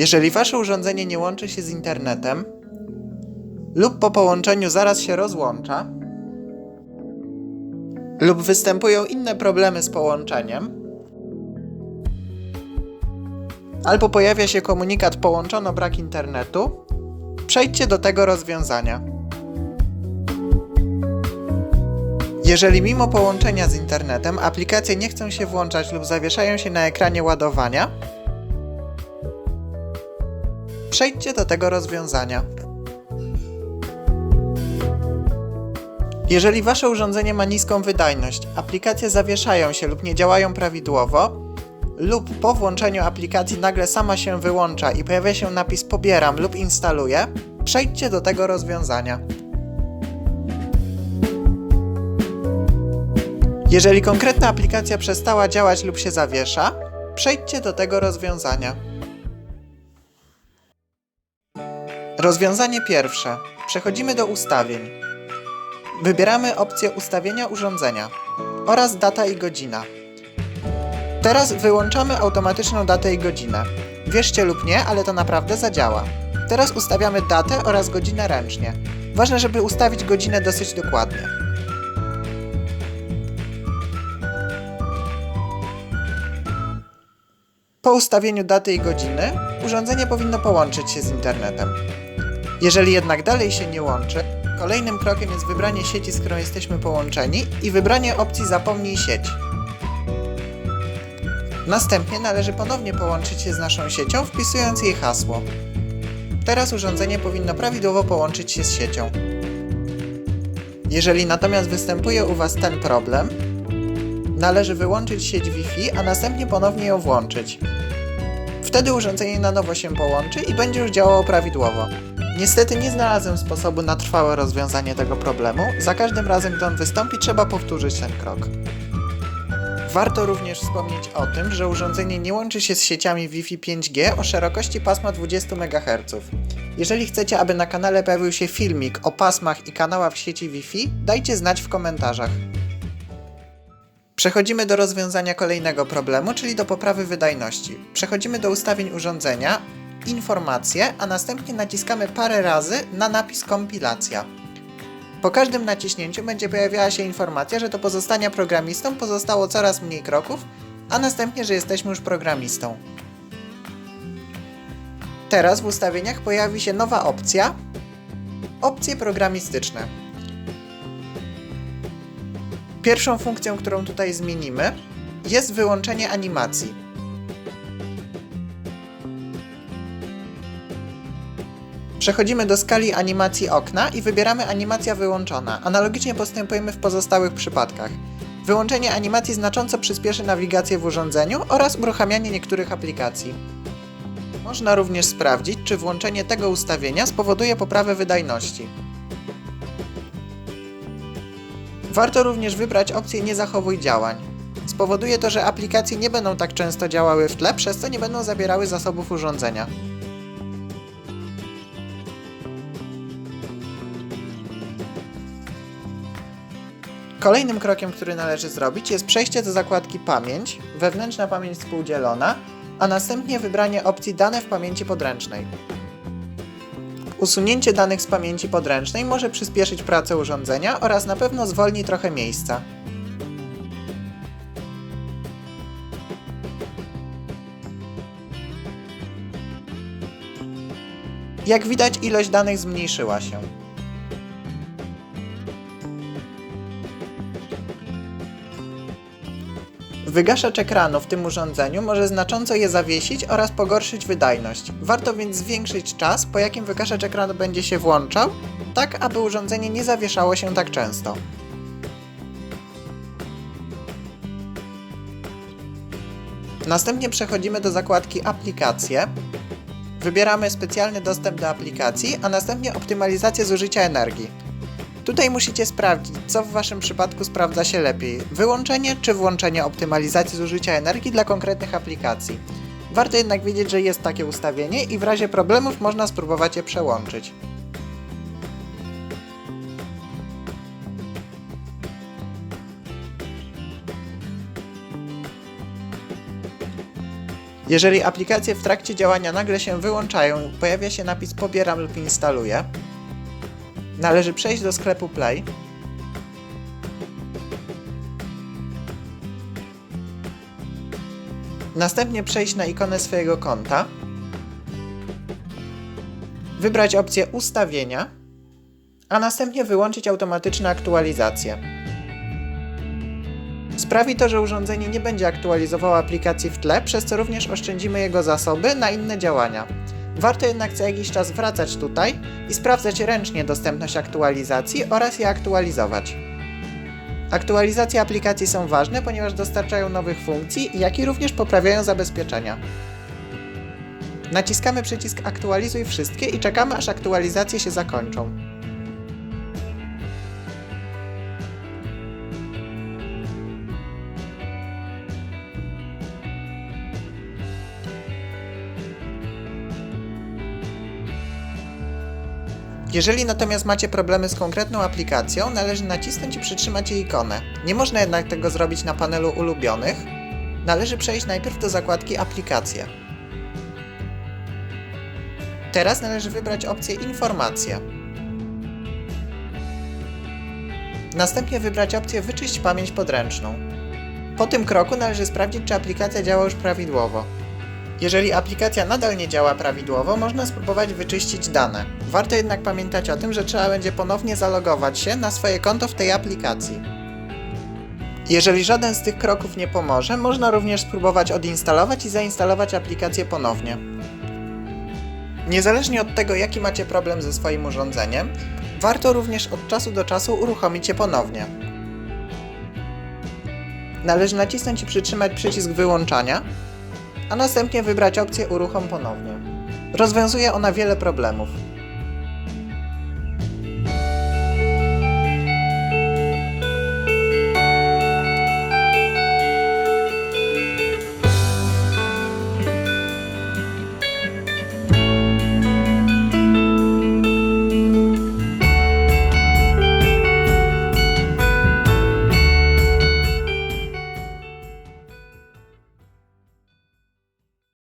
Jeżeli wasze urządzenie nie łączy się z internetem lub po połączeniu zaraz się rozłącza lub występują inne problemy z połączeniem albo pojawia się komunikat połączono brak internetu, przejdźcie do tego rozwiązania. Jeżeli mimo połączenia z internetem aplikacje nie chcą się włączać lub zawieszają się na ekranie ładowania, przejdźcie do tego rozwiązania. Jeżeli wasze urządzenie ma niską wydajność, aplikacje zawieszają się lub nie działają prawidłowo, lub po włączeniu aplikacji nagle sama się wyłącza i pojawia się napis pobieram lub instaluję, przejdźcie do tego rozwiązania. Jeżeli konkretna aplikacja przestała działać lub się zawiesza, przejdźcie do tego rozwiązania. Rozwiązanie pierwsze. Przechodzimy do ustawień. Wybieramy opcję ustawienia urządzenia oraz data i godzina. Teraz wyłączamy automatyczną datę i godzinę. Wierzcie lub nie, ale to naprawdę zadziała. Teraz ustawiamy datę oraz godzinę ręcznie. Ważne, żeby ustawić godzinę dosyć dokładnie. Po ustawieniu daty i godziny, urządzenie powinno połączyć się z internetem. Jeżeli jednak dalej się nie łączy, kolejnym krokiem jest wybranie sieci, z którą jesteśmy połączeni i wybranie opcji Zapomnij sieć. Następnie należy ponownie połączyć się z naszą siecią, wpisując jej hasło. Teraz urządzenie powinno prawidłowo połączyć się z siecią. Jeżeli natomiast występuje u Was ten problem, należy wyłączyć sieć Wi-Fi, a następnie ponownie ją włączyć. Wtedy urządzenie na nowo się połączy i będzie już działało prawidłowo. Niestety nie znalazłem sposobu na trwałe rozwiązanie tego problemu. Za każdym razem, gdy on wystąpi, trzeba powtórzyć ten krok. Warto również wspomnieć o tym, że urządzenie nie łączy się z sieciami Wi-Fi 5G o szerokości pasma 20 MHz. Jeżeli chcecie, aby na kanale pojawił się filmik o pasmach i kanałach sieci Wi-Fi, dajcie znać w komentarzach. Przechodzimy do rozwiązania kolejnego problemu, czyli do poprawy wydajności. Przechodzimy do ustawień urządzenia, informacje, a następnie naciskamy parę razy na napis kompilacja. Po każdym naciśnięciu będzie pojawiała się informacja, że do pozostania programistą pozostało coraz mniej kroków, a następnie, że jesteśmy już programistą. Teraz w ustawieniach pojawi się nowa opcja Opcje programistyczne. Pierwszą funkcją, którą tutaj zmienimy, jest wyłączenie animacji. Przechodzimy do skali animacji okna i wybieramy animacja wyłączona. Analogicznie postępujemy w pozostałych przypadkach. Wyłączenie animacji znacząco przyspieszy nawigację w urządzeniu oraz uruchamianie niektórych aplikacji. Można również sprawdzić, czy włączenie tego ustawienia spowoduje poprawę wydajności. Warto również wybrać opcję Nie zachowuj działań. Spowoduje to, że aplikacje nie będą tak często działały w tle, przez co nie będą zabierały zasobów urządzenia. Kolejnym krokiem, który należy zrobić, jest przejście do zakładki Pamięć, wewnętrzna pamięć współdzielona, a następnie wybranie opcji Dane w pamięci podręcznej. Usunięcie danych z pamięci podręcznej może przyspieszyć pracę urządzenia oraz na pewno zwolni trochę miejsca. Jak widać, ilość danych zmniejszyła się. Wygaszacz ekranu w tym urządzeniu może znacząco je zawiesić oraz pogorszyć wydajność. Warto więc zwiększyć czas, po jakim wygaszacz ekranu będzie się włączał, tak aby urządzenie nie zawieszało się tak często. Następnie przechodzimy do zakładki Aplikacje. Wybieramy specjalny dostęp do aplikacji, a następnie optymalizację zużycia energii. Tutaj musicie sprawdzić, co w Waszym przypadku sprawdza się lepiej: wyłączenie czy włączenie optymalizacji zużycia energii dla konkretnych aplikacji. Warto jednak wiedzieć, że jest takie ustawienie i w razie problemów można spróbować je przełączyć. Jeżeli aplikacje w trakcie działania nagle się wyłączają, pojawia się napis pobieram lub instaluję, należy przejść do sklepu Play, następnie przejść na ikonę swojego konta, wybrać opcję ustawienia, a następnie wyłączyć automatyczne aktualizacje. Sprawi to, że urządzenie nie będzie aktualizowało aplikacji w tle, przez co również oszczędzimy jego zasoby na inne działania. Warto jednak co jakiś czas wracać tutaj i sprawdzać ręcznie dostępność aktualizacji oraz je aktualizować. Aktualizacje aplikacji są ważne, ponieważ dostarczają nowych funkcji, jak i również poprawiają zabezpieczenia. Naciskamy przycisk Aktualizuj wszystkie i czekamy aż aktualizacje się zakończą. Jeżeli natomiast macie problemy z konkretną aplikacją, należy nacisnąć i przytrzymać jej ikonę. Nie można jednak tego zrobić na panelu ulubionych. Należy przejść najpierw do zakładki Aplikacje. Teraz należy wybrać opcję Informacje. Następnie wybrać opcję Wyczyść pamięć podręczną. Po tym kroku należy sprawdzić, czy aplikacja działa już prawidłowo. Jeżeli aplikacja nadal nie działa prawidłowo, można spróbować wyczyścić dane. Warto jednak pamiętać o tym, że trzeba będzie ponownie zalogować się na swoje konto w tej aplikacji. Jeżeli żaden z tych kroków nie pomoże, można również spróbować odinstalować i zainstalować aplikację ponownie. Niezależnie od tego, jaki macie problem ze swoim urządzeniem, warto również od czasu do czasu uruchomić je ponownie. Należy nacisnąć i przytrzymać przycisk wyłączania, a następnie wybrać opcję Uruchom ponownie. Rozwiązuje ona wiele problemów.